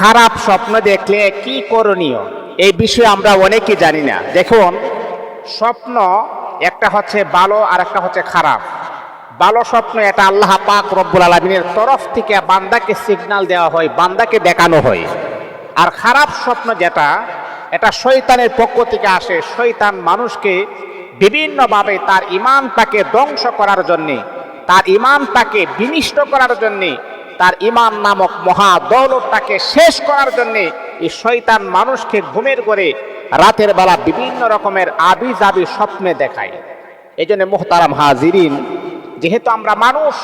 খারাপ স্বপ্ন দেখলে কি করণীয়? এই বিষয়ে আমরা অনেকেই জানি না। দেখুন, স্বপ্ন একটা হচ্ছে ভালো আর একটা হচ্ছে খারাপ। ভালো স্বপ্ন এটা আল্লাহ পাক রব্বুল আলমিনের তরফ থেকে বান্দাকে সিগন্যাল দেওয়া হয়, বান্দাকে দেখানো হয়। আর খারাপ স্বপ্ন যেটা, এটা শৈতানের পক্ষ থেকে আসে। শয়তান মানুষকে বিভিন্নভাবে তার ইমানটাকে ধ্বংস করার জন্যে, তার ইমানটাকে বিনিষ্ট করার জন্যে তার ইমান নামক মহা দৌলতটাকে শেষ করার জন্যে এই শয়তান মানুষকে ঘুমের করে রাতের বেলা বিভিন্ন রকমের আবি জাবি স্বপ্নে দেখায়। এই জন্য মোহতারাম হাজিরিন, যেহেতু আমরা মানুষ,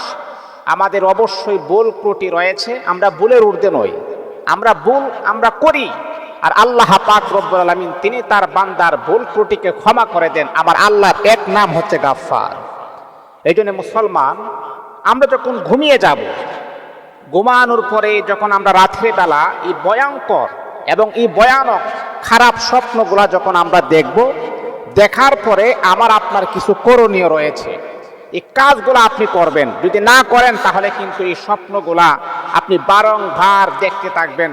আমাদের অবশ্যই বোল ত্রুটি রয়েছে, আমরা বুলের ঊর্ধ্বে নই। আমরা বুল আমরা করি, আর আল্লাহ পাক রব্বুল আলামিন তিনি তার বান্দার ভুল ত্রুটিকে ক্ষমা করে দেন। আমার আল্লাহ এক নাম হচ্ছে গাফফার। এই জন্য মুসলমান, আমরা যখন ঘুমিয়ে যাব ঘুমানোর পরে যখন আমরা রাত্রে বেলা এই ভয়ঙ্কর এবং এই ভয়ানক খারাপ স্বপ্নগুলা যখন আমরা দেখব, দেখার পরে আমার আপনার কিছু করণীয় রয়েছে। এই কাজগুলো আপনি করবেন। যদি না করেন, তাহলে কিন্তু এই স্বপ্নগুলা আপনি বারংবার দেখতে থাকবেন।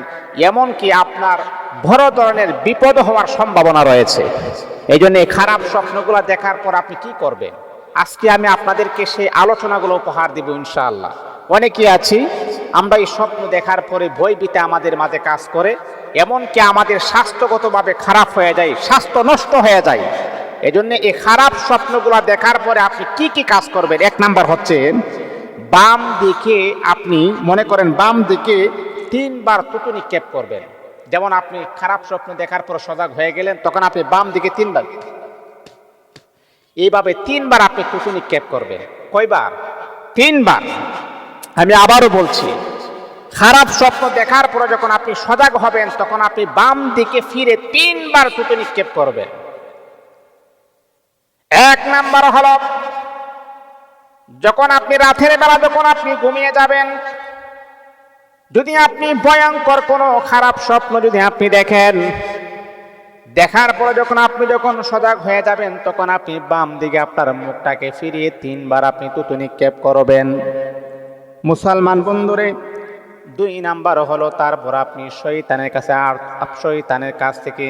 এমনকি আপনার বড় ধরনের বিপদ হওয়ার সম্ভাবনা রয়েছে। এই জন্য এই খারাপ স্বপ্নগুলো দেখার পর আপনি কি করবেন? আজকে আমি আপনাদেরকে সেই আলোচনাগুলো উপহার দিব ইনশাআল্লাহ। অনেকে আছি আমরা এই স্বপ্ন দেখার পরে ভয়ভীতে আমাদের মাঝে কাজ করে, এমনকি আমাদের স্বাস্থ্যগতভাবে খারাপ হয়ে যায়, স্বাস্থ্য নষ্ট হয়ে যায়। এজন্য এই খারাপ স্বপ্নগুলো দেখার পরে আপনি কি কি কাজ করবেন? এক নাম্বার হচ্ছে, বাম দিকে আপনি মনে করেন বাম দিকে তিনবার তুতু নিক্ষেপ করবেন। যেমন আপনি খারাপ স্বপ্ন দেখার পর সজাগ হয়ে গেলেন, তখন আপনি বাম দিকে তিনবার। এইভাবে তিনবার আপনি তুতু নিক্ষেপ করবেন। কয়বার? তিনবার। আমি আবারও বলছি, খারাপ স্বপ্ন দেখার পরে যখন আপনি সজাগ হবেন, তখন আপনি বাম দিকে ফিরে তিনবার তুতু নিক্ষেপ করবেন। এক নাম্বার হল, যখন আপনি রাতের বেলা যখন আপনি ঘুমিয়ে যাবেন, যদি আপনি ভয়ঙ্কর কোনো খারাপ স্বপ্ন যদি আপনি দেখেন, দেখার পরে যখন আপনি যখন সজাগ হয়ে যাবেন, তখন আপনি বাম দিকে আপনার মুখটাকে ফিরিয়ে তিনবার আপনি তুতু নিক্ষেপ করবেন। মুসলমান বন্ধুরে, দুই নাম্বার হলো তারপর আপনি শয়তানের কাছে আর শয়তানের কাছ থেকে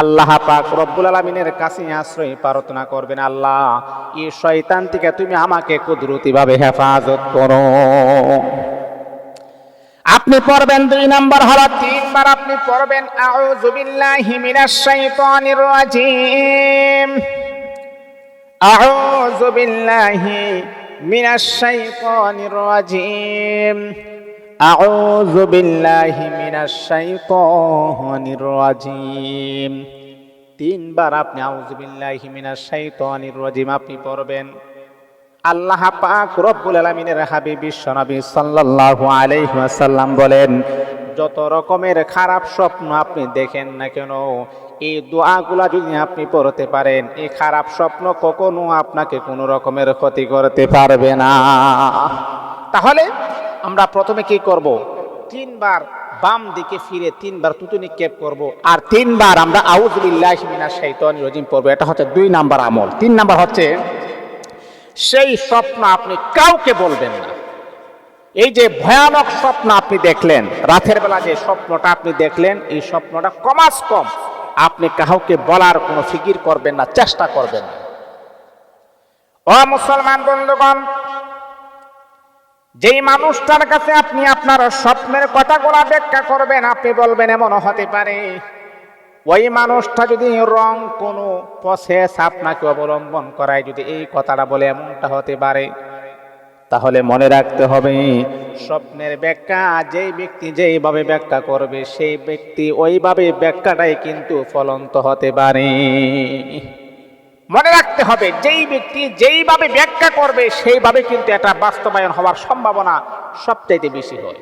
আল্লাহ পাক রব্বুল আলমিনের কাছে আশ্রয় প্রার্থনা করবেন, আল্লাহ এই শয়তান থেকে তুমি আমাকে কুদরতিভাবে হেফাজত করো। আপনি পড়বেন দুই নাম্বার হলো, তিনবার আপনি পড়বেন, আউযু মিনাশ শাইতানির রাজিম। আউযু মিনাশ শাইতানির রাজিম আউযু বিল্লাহি মিনাশ শাইতানির রাজিম তিনবার আপনি আউযু বিল্লাহি মিনাশ শাইতানির রাজিম আপনি পড়বেন। আল্লাহ পাক রব্বুল আলামিনের হাবিব বিশ্বনবী সাল্লাল্লাহু আলাইহি ওয়াসাল্লাম বলেন, যত রকমের খারাপ স্বপ্ন আপনি দেখেন না কেন এই দোয়াগুলা যদি আপনি পড়তে পারেন এই খারাপ স্বপ্ন কখনো আপনাকে কোনো রকমের ক্ষতি করতে পারবে না। তাহলে আমরা প্রথমে কি করব? তিনবার বাম দিকে ফিরে তিনবার তুতু নিক্ষেপ করব। আর তিনবার আমরা আউযুবিল্লাহি মিনাশ শাইতানির রাজিম পড়ব। এটা হচ্ছে দুই নাম্বার আমল। তিন নাম্বার হচ্ছে, সেই স্বপ্ন আপনি কাউকে বলবেন না। এই যে ভয়ানক স্বপ্ন আপনি দেখলেন, রাতের বেলা যে স্বপ্নটা আপনি দেখলেন, এই স্বপ্নটা কমাস কম। আপনি কাউকে বলার কোনো ফিকির করবেন না, চেষ্টা করবেন। না ও মুসলমান বন্ধুগণ, যেই মানুষটার কাছে আপনি আপনার স্বপ্নের কথাগুলা ব্যাখ্যা করবেন, আপনি বলবেন এমন হতে পারে, ওই মানুষটা যদি রং কোনো প্রসেস আপনাকে অবলম্বন করায়, যদি এই কথাটা বলে এমনটা হতে পারে তাহলে মনে রাখতে হবে স্বপ্নের ব্যাখ্যা যেই ব্যক্তি যেইভাবে ব্যাখ্যা করবে সেই ব্যক্তি ওইভাবে ব্যাখ্যাটাই কিন্তু ফলন্ত হতে পারে। মনে রাখতে হবে যেই ব্যক্তি যেইভাবে ব্যাখ্যা করবে সেইভাবে কিন্তু এটা বাস্তবায়ন হওয়ার সম্ভাবনা সবচাইতে বেশি হয়।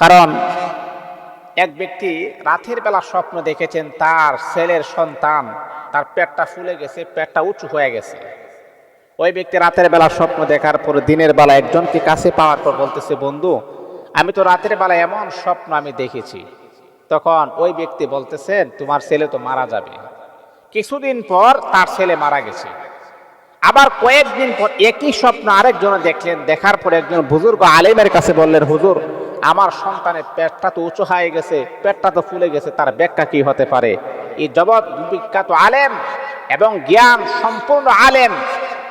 কারণ এক ব্যক্তি রাতের বেলা স্বপ্ন দেখেছেন তার ছেলের সন্তান তার পেটটা ফুলে গেছে পেটটা উঁচু হয়ে গেছে। ওই ব্যক্তি রাতের বেলা স্বপ্ন দেখার পর দিনের বেলা একজনকে কাছে পাওয়ার পর বলতেছে, বন্ধু, আমি তো রাতের বেলা এমন স্বপ্ন আমি দেখেছি। তখন ওই ব্যক্তি বলতেছেন, তোমার ছেলে তো মারা যাবে। কিছুদিন পর তার ছেলে মারা গেছে। আবার কয়েকদিন পর একই স্বপ্ন আরেকজন দেখলেন, দেখার পর একজন বুজুর্গ আলেমের কাছে বললেন, হুজুর, আমার সন্তানের পেটটা তো উঁচু হয়ে গেছে, পেটটা তো ফুলে গেছে, তার ব্যাখ্যা কি হতে পারে? এই জগৎ বিখ্যাত আলেম এবং জ্ঞান সম্পূর্ণ আলেম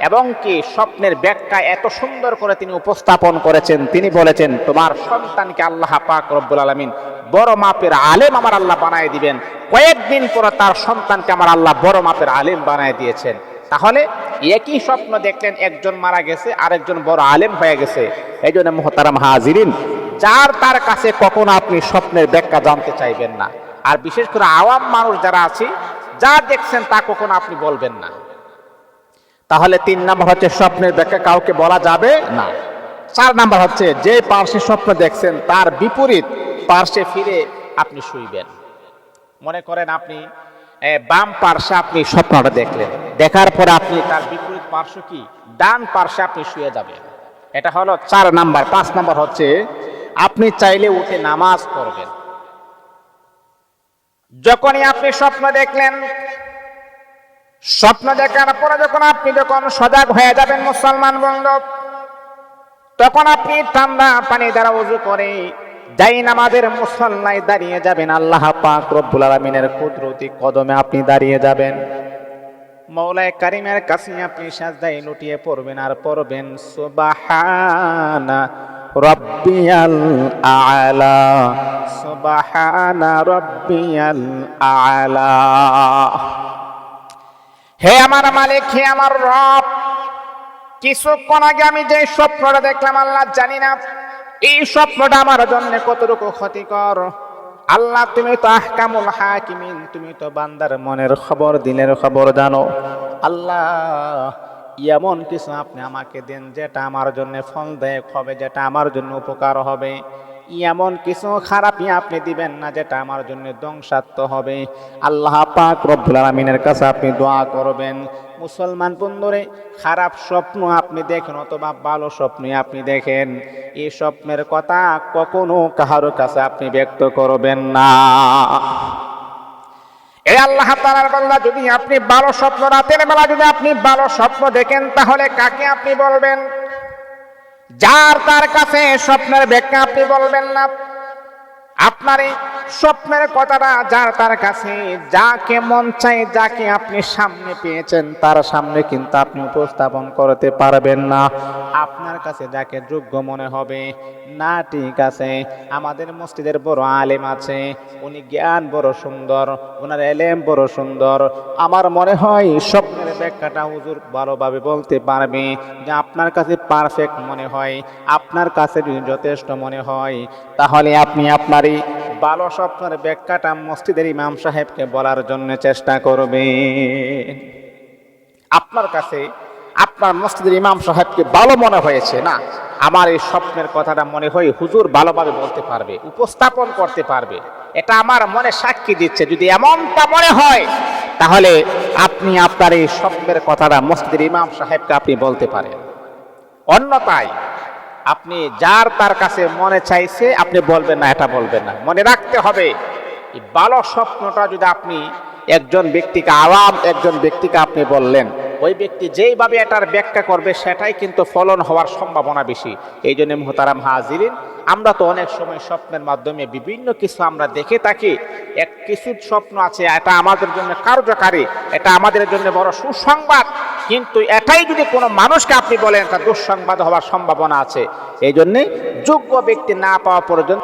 এবং কি স্বপ্নের ব্যাখ্যা এত সুন্দর করে তিনি উপস্থাপন করেছেন, তিনি বলেছেন, তোমার সন্তানকে আল্লাহ পাক রব্বুল আলমিন বড় মাপের আলেম আমার আল্লাহ বানায় দিবেন। কয়েকদিন পরে তার সন্তানকে আমার আল্লাহ বড় মাপের আলেম বানায় দিয়েছেন। তাহলে একই স্বপ্ন দেখলেন, একজন মারা গেছে, আরেকজন বড় আলেম হয়ে গেছে। এই জন্য মোহতারাম হাজিরিন, যার তার কাছে কখনো আপনি স্বপ্নের ব্যাখ্যা জানতে চাইবেন না। আর বিশেষ করে আওয়াম মানুষ যারা আছে, যা দেখছেন তা কখনো আপনি বলবেন না। তাহলে তিন নাম্বার হচ্ছে স্বপ্নের ব্যাখ্যা কাউকে বলা যাবে না। চার নাম্বার হচ্ছে, যে পার্শ্বে স্বপ্ন দেখছেন, তার বিপরীত পার্শ্বে ফিরে আপনি শুইবেন। মনে করেন আপনি বাম পার্শ্বে আপনি স্বপ্নটা দেখলেন। দেখার পরে আপনি তার বিপরীত পার্শ্ব কি? ডান পার্শ্বে আপনি শুয়ে যাবেন। এটা হলো চার নাম্বার। পাঁচ নাম্বার হচ্ছে, আপনি চাইলে উঠে নামাজ পড়বেন। যখনই আপনি স্বপ্ন দেখলেন স্বপ্ন দেখার পরে যখন আপনি যখন সজাগ হয়ে যাবেন মুসলমান বন্ধু, তখন আপনি ঠান্ডা পানি দ্বারা উজু করে যাই নামাজের মুসল্লায় দাঁড়িয়ে যাবেন, আল্লাহ পাক রব্বুল আলমিনের কুদরতি কদমে আপনি দাঁড়িয়ে যাবেন। মৌলায় কারিমের কাছে আপনি সাজদাই লুটিয়ে পড়বেন আর পড়বেন, সুবাহানা রব্বিয়াল আলা, সুবাহানা রব্বিয়াল আলা। হে আমার মালিক, হে আমার রব, কিছুক্ষণ আগে আমি যে স্বপ্নটা দেখলাম, আল্লাহ জানি না, এই স্বপ্নটা আমার জন্য কতটুকু ক্ষতিকর। আল্লাহ, তুমি তো আহকামুল হাকিমিন, তুমি তো বান্দার মনের খবর, দিনের খবর জানো। আল্লাহ, এমন কিছু আপনি আমাকে দেন যেটা আমার জন্য ফলদায়ক হবে যেটা আমার জন্য উপকার হবে। এমন কিছু খারাপই আপনি দিবেন না যেটা আমার জন্য ধ্বংসাত্ম হবে। আল্লাহ পাক রব্বুল আলমিনের কাছে আপনি দোয়া করবেন। মুসলমান বন্ধুরে, খারাপ স্বপ্ন আপনি দেখেন অথবা ভালো স্বপ্নই আপনি দেখেন। এই স্বপ্নের কথা কখনো কাহারো কাছে আপনি ব্যক্ত করবেন না। এই আল্লাহ তালার বান্দা, যদি আপনি ভালো স্বপ্ন, রাতের বেলা যদি আপনি ভালো স্বপ্ন দেখেন, তাহলে কাকে আপনি বলবেন? যার তার কাছে স্বপ্নের ব্যাখ্যা আপনি বলবেন না। আপনার এই স্বপ্নের কথাটা যার তার কাছে, যাকে মন চাই যাকে আপনি সামনে পেয়েছেন, তার সামনে কিন্তু আপনি উপস্থাপন করতে পারবেন না। আপনার কাছে যাকে যোগ্য মনে হবে, না ঠিক আছে, আমাদের মসজিদের বড় আলেম আছে, উনি জ্ঞান বড় সুন্দর ওনার এলেম বড় সুন্দর। আমার মনে হয় স্বপ্নের ব্যাখ্যাটা হুজুর ভালোভাবে বলতে পারবে যে আপনার কাছে পারফেক্ট মনে হয়, আপনার কাছে যথেষ্ট মনে হয়। তাহলে আপনি আপনার এই ভালো স্বপ্নের ব্যাখ্যাটা মসজিদের ইমাম সাহেবকে বলার জন্য চেষ্টা করবেন। আপনার কাছে, আপনার মসজিদের ইমাম সাহেবকে ভালো মনে হয়েছে না? আমার এই স্বপ্নের কথাটা মনে হয় হুজুর ভালোভাবে বলতে পারবে, উপস্থাপন করতে পারবে। এটা আমার মনে সাক্ষী দিচ্ছে, যদি এমনটা মনে হয় তাহলে আপনি আপনার এই স্বপ্নের কথাটা মসজিদের ইমাম সাহেবকে আপনি বলতে পারেন। অন্যতায় আপনি যার তার কাছে মনে চাইছে, আপনি বলবেন না, এটা বলবেন না। মনে রাখতে হবে, এই ভালো স্বপ্নটা যদি আপনি একজন ব্যক্তিকে আওয়াম, একজন ব্যক্তিকে আপনি বললেন ওই ব্যক্তি যেইভাবে এটার ব্যাখ্যা করবে, সেটাই কিন্তু ফলন হওয়ার সম্ভাবনা বেশি। এই জন্য মোহতারাম হাজিরিন, আমরা তো অনেক সময় স্বপ্নের মাধ্যমে বিভিন্ন কিছু আমরা দেখে থাকি। এক কিছু স্বপ্ন আছে, এটা আমাদের জন্য কার্যকারী, এটা আমাদের জন্য বড় সুসংবাদ। কিন্তু এটাই যদি কোনো মানুষকে আপনি বলেন তা দুঃসংবাদ হওয়ার সম্ভাবনা আছে। এই জন্যে যোগ্য ব্যক্তি না পাওয়া পর্যন্ত